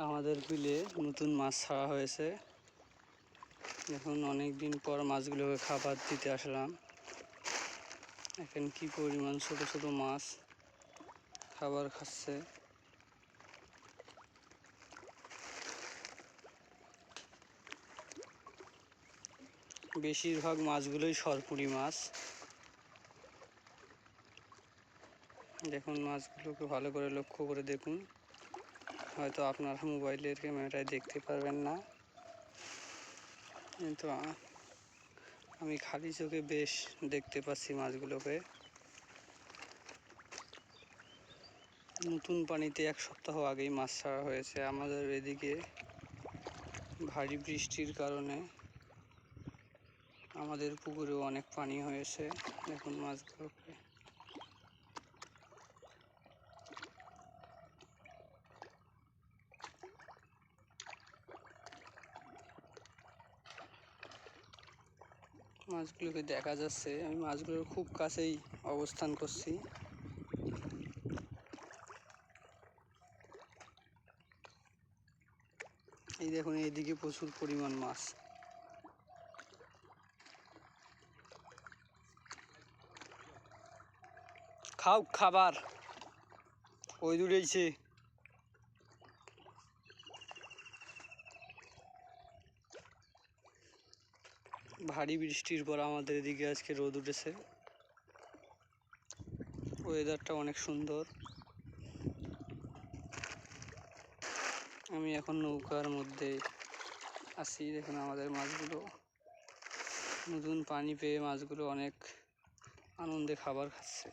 আমাদের বিলে নতুন মাছ ছাড়া হয়েছে। এখন অনেক দিন পর মাছগুলোকে খাবার দিতে আসলাম। এখন কি পরিমাণ ছোট ছোট মাছ খাবার খাচ্ছে। বেশিরভাগ মাছগুলোই সরপুরি মাছ। দেখুন মাছগুলোকে ভালো করে লক্ষ্য করে দেখুন। হয়তো আপনার মোবাইলের ক্যামেরায় দেখতে পারবেন না। কিন্তু আমি খালি চোখে বেশ দেখতে পাচ্ছি মাছগুলোকে। নতুন পানিতে এক সপ্তাহ আগেই মাছ ছাড়া হয়েছে আমাদের এদিকে। ভারী বৃষ্টির কারণে আমাদের পুকুরেও অনেক পানি হয়েছে। দেখুন মাছগুলোকে। মাছগুলোকে দেখা যাচ্ছে। আমি মাছগুলোর খুব কাছেই অবস্থান করছি। এই দেখুন, এইদিকে প্রচুর পরিমাণ মাছ। খাও খাবার। ওই দূরেইছে ভারী বৃষ্টির পর আমাদের এদিকে আজকে রোদ উঠেছে। ওয়েদারটা অনেক সুন্দর। আমি এখন নৌকার মধ্যে আছি, দেখুন আমাদের মাছগুলো। নতুন পানি পেয়ে মাছগুলো অনেক আনন্দে খাবার খাচ্ছে।